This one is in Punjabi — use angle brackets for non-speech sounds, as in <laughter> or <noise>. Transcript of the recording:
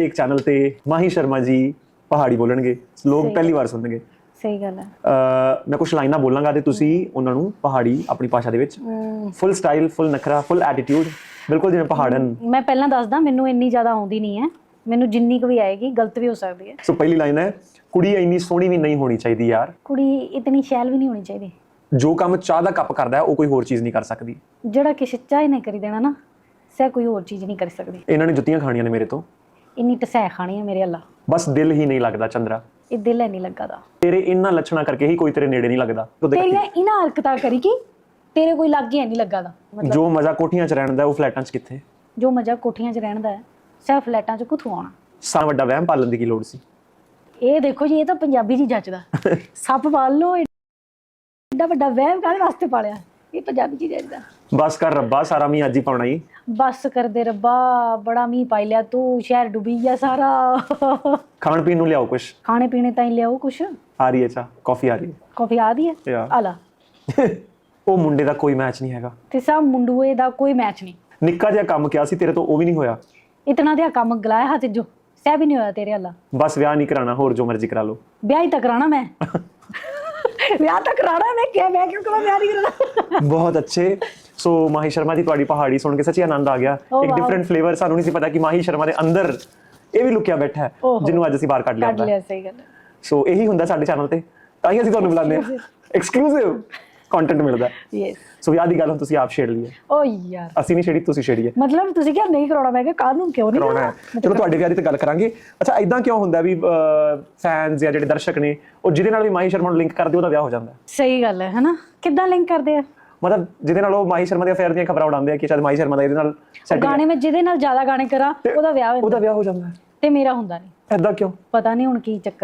ਇੱਕ ਚੈਨਲ ਤੇ ਮਾਹੀ ਸ਼ਰਮਾ ਜੀ ਪਹਾੜੀ ਬੋਲਣਗੇ। ਲੋਕ। ਪਹਿਲੀ ਵਾਰ ਸੁਣਨਗੇ। ਸਹੀ ਗੱਲ ਹੈ। ਅਹ ਮੈਂ ਕੁਝ ਲਾਈਨਾਂ ਬੋਲਾਂਗਾ ਤੇ ਤੁਸੀਂ ਉਹਨਾਂ ਨੂੰ ਪਹਾੜੀ ਆਪਣੀ ਭਾਸ਼ਾ ਦੇ ਵਿੱਚ ਫੁੱਲ ਸਟਾਈਲ ਫੁੱਲ ਨਖਰਾ ਫੁੱਲ ਐਟੀਟਿਊਡ ਬਿਲਕੁਲ ਜਿਵੇਂ ਪਹਾੜਨ। ਮੈਂ ਪਹਿਲਾਂ ਦੱਸਦਾ ਮੈਨੂੰ ਇੰਨੀ ਜ਼ਿਆਦਾ ਆਉਂਦੀ ਨਹੀਂ ਹੈ। ਮੈਨੂੰ ਜਿੰਨੀ ਕੁ ਵੀ ਆਏਗੀ ਗਲਤ ਵੀ ਹੋ ਸਕਦੀ ਹੈ। ਸੋ ਪਹਿਲੀ ਲਾਈਨ ਹੈ ਕੁੜੀ ਇੰਨੀ ਸੋਹਣੀ ਵੀ ਨਹੀਂ ਹੋਣੀ ਚਾਹੀਦੀ ਯਾਰ। ਕੁੜੀ ਇਤਨੀ ਸ਼ੈਲ ਵੀ ਨਹੀਂ ਹੋਣੀ ਚਾਹੀਦੀ। ਜੋ ਕੰਮ ਚਾਹ ਦਾ ਕੱਪ ਕਰਦਾ ਹੈ ਉਹ ਕੋਈ ਹੋਰ ਚੀਜ਼ ਨਹੀਂ ਕਰ ਸਕਦੀ। ਜਿਹੜਾ ਕਿਸੇ ਚਾਹੇ ਨੇ ਕਰੀ ਦੇਣਾ ਨਾ ਸਹਿ ਕੋਈ ਹੋਰ ਚੀਜ਼ ਨਹੀਂ ਕਰ ਸਕਦੀ। ਇਹਨਾਂ ਨੇ ਜੁੱਤੀਆਂ ਖਾਣੀਆਂ ਨੇ ਮੇਰੇ ਤੋਂ। ਇੰਨੀ ਟਸੈ ਖਾਣੀ ਹੈ ਮੇਰੇ ਅੱਲਾ। ਬਸ ਦਿਲ ਹੀ ਨਹੀਂ ਲੱਗਦਾ ਚੰਦਰਾ। ਇਹ ਦਿਲ ਹੈ ਨਹੀਂ ਲੱਗਾ ਦਾ ਤੇਰੇ ਇਹਨਾਂ ਲੱਛਣਾਂ ਕਰਕੇ ਹੀ ਕੋਈ ਤੇਰੇ ਨੇੜੇ ਨਹੀਂ ਲੱਗਦਾ। ਤੂੰ ਦੇਖ ਤੇਰੀਆਂ ਇਹਨਾਂ ਹਰਕਤਾਂ ਕਰੀ ਕਿ? ਤੇਰੇ ਕੋਈ ਲੱਗ ਗਿਆ ਨਹੀਂ ਲੱਗਾ ਦਾ ਮਤਲਬ ਜੋ ਮਜ਼ਾ ਕੋਠੀਆਂ 'ਚ ਰਹਿਣ ਦਾ ਉਹ ਫਲੈਟਾਂ 'ਚ ਕਿੱਥੇ? ਜੋ ਮਜ਼ਾ ਕੋਠੀਆਂ 'ਚ ਰਹਿਣ ਦਾ ਹੈ ਫਲੈਟਾਂ 'ਚ ਕੁਥੋਂ ਆਉਣਾ? ਸਾ ਵੱਡਾ ਵਹਿਮ ਪਾਲਣ ਦੀ ਕੀ ਲੋੜ ਸੀ? ਇਹ ਦੇਖੋ ਜੀ ਇਹ ਤਾਂ ਪੰਜਾਬੀ ਜੀ ਜੱਜਦਾ <laughs> ਸੱਪ ਪਾਲ ਲੋ ਐਡਾ ਵੱਡਾ ਵਹਿਮ ਕਾਹਦੇ ਵਾਸਤੇ ਪਾਲਿਆ? ਇਹ ਪੰਜਾਬੀ ਜੀ ਜੱਜਦਾ ਬਸ ਕਰ ਰੱਬਾ ਸਾਰਾ ਮੀਂਹ ਅੱਜ ਹੀ ਪਾਉਣਾ ਹੀ ਬਸ ਕਰਦੇ ਰੱਬਾ ਬੜਾ ਮੀਂਹ ਪਾਈ ਲਿਆ ਤੂੰ ਸ਼ਹਿਰ ਡੁੱਬੀ ਗਿਆ ਸਾਰਾ। ਖਾਣ ਪੀਣ ਨੂੰ ਲਿਆਓ ਕੁਛ। ਖਾਣੇ ਪੀਣੇ ਤਾਂ ਹੀ ਲਿਆਓ ਕੁਛ। ਆ ਰਹੀ ਹੈ ਚਾ ਕਾਫੀ ਆ ਰਹੀ ਕਾਫੀ ਆ ਦੀ ਹੈ? Yeah. ਆਲਾ ਹੈ ਉਹ ਮੁੰਡੇ ਦਾ ਕੋਈ ਮੈਚ ਨਹੀਂ ਹੈਗਾ। ਤੇ ਸਭ ਮੁੰਡੂਏ ਦਾ ਕੋਈ ਮੈਚ ਨਹੀਂ। ਨਿੱਕਾ ਜਿਹਾ ਕੰਮ ਕਿਹਾ ਸੀ ਤੇਰੇ ਤੋਂ ਉਹ ਵੀ ਨਹੀਂ ਹੋਇਆ। ਇਤਨਾ ਦਿਆ ਕੰਮ ਗਲਾਇਆ ਹੱਥ ਜੋ ਸਹਿ ਵੀ ਨਹੀਂ ਹੋਇਆ ਤੇਰੇ ਅੱਲਾ ਬਸ ਵਿਆਹ ਨਹੀਂ ਕਰਾਣਾ ਹੋਰ ਜੋ ਮਰਜ਼ੀ ਕਰਾ ਲਓ। ਵਿਆਹ ਹੀ ਤਾਂ ਕਰਾਣਾ ਮੈਂ। <laughs> ਵਿਆਹ ਤਾਂ ਕਰਾਣਾ ਮੈਂ ਕਿਹਾ ਮੈਂ ਕਿਉਂ ਕਰਾਂ ਵਿਆਹ ਨਹੀਂ ਕਰਾਣਾ ਬਹੁਤ ਅੱਛੇ। ਸੋ ਮਾਹੀ ਸ਼ਰਮਾ ਦੀ ਤੁਹਾਡੀ ਪਹਾੜੀ ਸੁਣ ਕੇ ਸੱਚੀ ਆਨੰਦ ਆ ਗਿਆ। ਇੱਕ. ਡਿਫਰੈਂਟ ਫਲੇਵਰ ਸਾਨੂੰ ਨਹੀਂ ਸੀ ਪਤਾ ਕਿ ਮਾਹੀ ਸ਼ਰਮਾ ਦੇ ਅੰਦਰ ਇਹ ਵੀ ਲੁਕਿਆ ਬੈਠਾ ਹੈ। ਜਿਹਨੂੰ ਅੱਜ ਅਸੀਂ ਬਾਹਰ ਕੱਢ ਲਿਆ ਕੱਢ ਹੁੰਦਾ ਲਿਆ ਸਹੀ ਗੱਲ ਹੈ। ਸੋ ਇਹੀ ਹੁੰਦਾ ਸਾਡੇ ਚੈਨਲ ਤੇ। ਤਾਂ ਹੀ ਅਸੀਂ ਤੁਹਾਨੂੰ ਬੁਲਾਉਂਦੇ ਹਾਂ। ਐਕਸਕਲੂਸਿਵ ਕੰਟੈਂਟ ਮਿਲਦਾ। ਯੈਸ ਸੋ ਵਿਆਹ ਦੀ ਗੱਲ ਹੁਣ ਤੁਸੀਂ ਆਪ ਛੇੜ ਲਈ ਹੈ। ਓ ਯਾਰ। ਅਸੀਂ ਨਹੀਂ ਛੇੜੀ ਤੁਸੀਂ ਛੇੜੀ ਹੈ ਮਤਲਬ ਤੁਸੀਂ ਕਿਹਾ ਨਹੀਂ ਕਰਾਉਣਾ ਮੈਂ ਕਿਹਾ ਕਾਹਨੂੰ ਕਿਉਂ ਨਹੀਂ ਕਰਾਉਣਾ ਹੈ। ਚਲੋ ਤੁਹਾਡੇ ਵਿਆਹ ਦੀ ਤਾਂ ਗੱਲ ਕਰਾਂਗੇ। ਅੱਛਾ ਇਦਾਂ ਕਿਉਂ ਹੁੰਦਾ ਵੀ ਫੈਨਸ ਜਾਂ ਜਿਹੜੇ ਦਰਸ਼ਕ ਨੇ ਉਹ ਜਿਹਦੇ ਨਾਲ ਵੀ ਮਾਹੀ ਸ਼ਰਮਾ ਨੂੰ ਲਿੰਕ ਕਰਦੇ ਉਹਦਾ ਵਿਆਹ ਹੋ ਜਾਂਦਾ। ਹੈ? ਸਹੀ ਗੱਲ ਹੈ ਹਨਾ? ਕਿੱਦਾਂ ਲਿੰਕ ਕਰਦੇ ਆ? ਮਤਲਬ ਜਿਹਦੇ ਨਾਲ ਉਹ ਮਾਹੀ ਸ਼ਰਮਾ ਦੇ ਅਫੇਅਰ ਦੀਆਂ ਖਬਰਾਂ ਉਡਾਉਂਦੇ ਆ ਕਿ ਸ਼ਾਇਦ ਮਾਹੀ ਸ਼ਰਮਾ ਦਾ ਇਹਦੇ ਨਾਲ ਸੈਟਿੰਗ ਗਾਣੇ ਮੈਂ ਜਿਹਦੇ ਨਾਲ ਜ਼ਿਆਦਾ ਗਾਣੇ ਕਰਾਂ ਉਹਦਾ ਵਿਆਹ ਹੋ ਜਾਂਦਾ। ਉਹਦਾ ਵਿਆਹ ਹੋ ਜਾਂਦਾ। ਹੈ ਤੇ ਮੇਰਾ ਹੁੰਦਾ ਨਹੀਂ। ਐਦਾਂ ਕਿਉਂ? ਪਤਾ ਨਹੀਂ ਹੁਣ ਕੀ ਚੱਕਰ